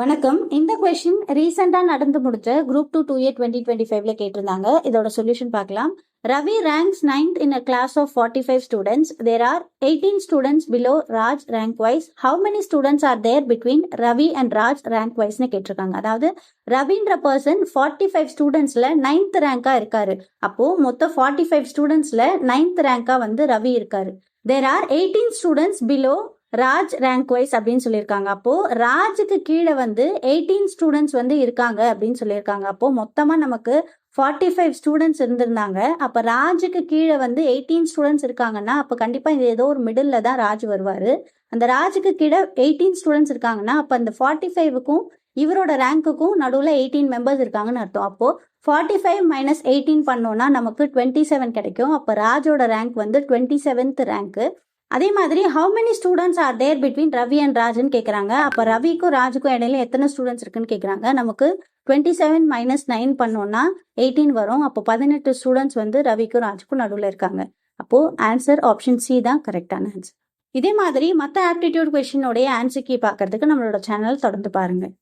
வணக்கம். இந்த கொஸ்டின் ரீசெண்டாக நடந்து முடிச்ச group two two year twenty twenty ஃபைவ்ல கேட்டிருந்தாங்க. இதோட சொல்யூஷன் பார்க்கலாம். Ravi ranks ninth in a class of forty five students there are eighteen students below Raj rank wise how many students are there between Ravi and Raj rank வைஸ்னு கேட்டிருக்காங்க. அதாவது ரவின்ற person forty five ஸ்டூடெண்ட்ஸ்ல ninth ரேங்கா இருக்காரு. அப்போ மொத்தம் forty five ஸ்டூடெண்ட்ஸ்ல ninth ரேங்கா வந்து ரவி இருக்காரு. There are eighteen students below Raj rank wise அப்படின்னு சொல்லியிருக்காங்க. அப்போது ராஜுக்கு கீழே வந்து எயிட்டீன் ஸ்டூடெண்ட்ஸ் வந்து இருக்காங்க அப்படின்னு சொல்லியிருக்காங்க. அப்போது மொத்தமாக நமக்கு ஃபார்ட்டி ஃபைவ் ஸ்டூடெண்ட்ஸ் இருந்திருந்தாங்க. அப்போ ராஜுக்கு கீழே வந்து எயிட்டீன் ஸ்டூடெண்ட்ஸ் இருக்காங்கன்னா அப்போ கண்டிப்பாக இது ஏதோ ஒரு மிடில் தான் ராஜ் வருவார். அந்த ராஜுக்கு கீழே எயிட்டீன் ஸ்டூடெண்ட்ஸ் இருக்காங்கன்னா அப்போ அந்த ஃபார்ட்டி ஃபைவுக்கும் இவரோட ரேங்க்குக்கும் நடுவில் எயிட்டீன் மெம்பர்ஸ் இருக்காங்கன்னு அர்த்தம். அப்போது ஃபார்ட்டி ஃபைவ் மைனஸ் எயிட்டீன் பண்ணோன்னா நமக்கு டுவெண்ட்டி செவன் கிடைக்கும். அப்போ ராஜோட ரேங்க் வந்து டுவெண்ட்டி செவன்த் ரேங்க்கு அதே மாதிரி how many students are there between Ravi and ராஜ்னு கேட்குறாங்க அப்போ ரவிக்கும் ராஜுக்கும் இடையில எத்தனை ஸ்டூடெண்ட்ஸ் இருக்குன்னு கேட்குறாங்க நமக்கு டுவெண்ட்டி செவன் மைனஸ் நைன் பண்ணோம்னா எயிட்டீன் வரும். அப்போ பதினெட்டு ஸ்டூடெண்ட்ஸ் வந்து ரவிக்கும் ராஜுக்கும் நடுவில் இருக்காங்க. அப்போது ஆன்சர் ஆப்ஷன் சி தான் கரெக்டான ஆன்சர் இதே மாதிரி மற்ற ஆப்டிடியூட் கொஷினோடைய ஆன்சர் கீ பார்க்கறதுக்கு நம்மளோட சேனல் தொடர்ந்து பாருங்கள்